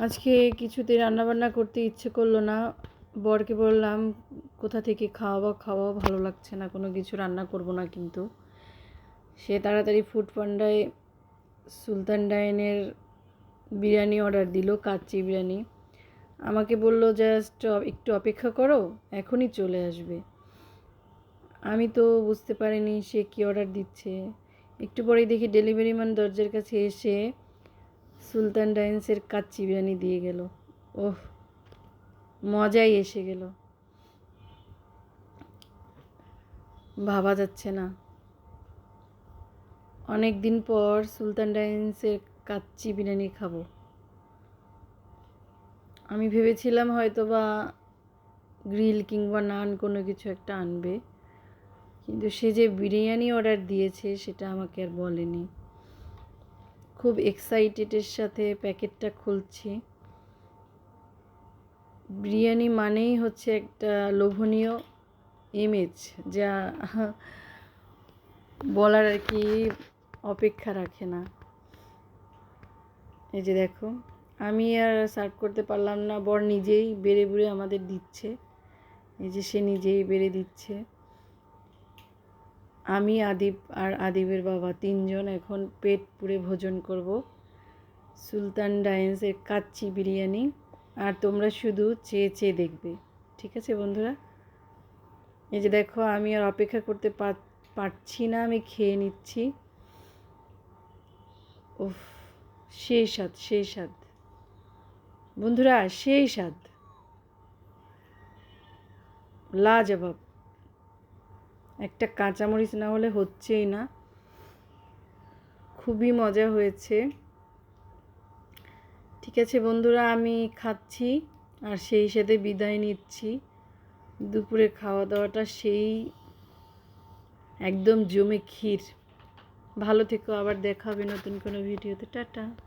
আজকে কিছুতে রান্নাবান্না করতে ইচ্ছে করল না। বরকে বললাম, কোথা থেকে খাওয়াবো? খাওয়া ভালো লাগছে না, কোনো কিছু রান্না করব না কিন্তু। সে তাড়াতাড়ি ফুড পান্ডায় সুলতান ডাইনের বিরিয়ানি অর্ডার দিল, কাচ্চি বিরিয়ানি। আমাকে বলল, জাস্ট একটু অপেক্ষা করো, এখনই চলে আসবে। আমি তো বুঝতে পারিনি সে কী অর্ডার দিচ্ছে। একটু পরেই দেখি ডেলিভারি ম্যান দরজার কাছে এসে সুলতান ডাইন্সের কাচ্চি বিরিয়ানি দিয়ে গেল। ওহ, মজাই এসে গেল। ভাবা যাচ্ছে না। অনেক দিন পর সুলতান ডাইন্সের কাচ্চি বিরিয়ানি খাব। আমি ভেবেছিলাম হয়তো বা গ্রিল কিংবা নান কোনো কিছু একটা আনবে, কিন্তু সে যে বিরিয়ানি অর্ডার দিয়েছে সেটা আমাকে আর বলেনি। খুব এক্সাইটেডের সাথে প্যাকেটটা খুলছি। বিরিয়ানি মানেই হচ্ছে একটা লোভনীয় ইমেজ যা বলার আর কি অপেক্ষা রাখে না। এই যে দেখো, আমি আর সার্ভ করতে পারলাম না, বর নিজেই বেড়ে বুড়ে আমাদের দিচ্ছে। এই যে সে নিজেই বেড়ে দিচ্ছে। আমি আদিব আর আদিবের বাবা তিনজন এখন পেট পুড়ে ভোজন করব। সুলতান ডাইন্সের কাচ্চি বিরিয়ানি। আর তোমরা শুধু চেয়ে চেয়ে দেখবে। ঠিক আছে বন্ধুরা? এই যে দেখো, আমি আর অপেক্ষা করতে পারছি না, আমি খেয়ে নিচ্ছি। উফ, সেই স্বাদ সেই স্বাদ। বন্ধুরা, সেই স্বাদ। লাজবাব। একটা কাঁচামরিচ না হলে হচ্ছেই না। খুবই মজা হয়েছে। ঠিক আছে বন্ধুরা, আমি খাচ্ছি আর সেই সাথে বিদায় নিচ্ছি। দুপুরে খাওয়া দাওয়াটা সেই একদম জমে ক্ষীর। ভালো থেকো, আবার দেখা হবে নতুন কোনো ভিডিওতে। টাটা।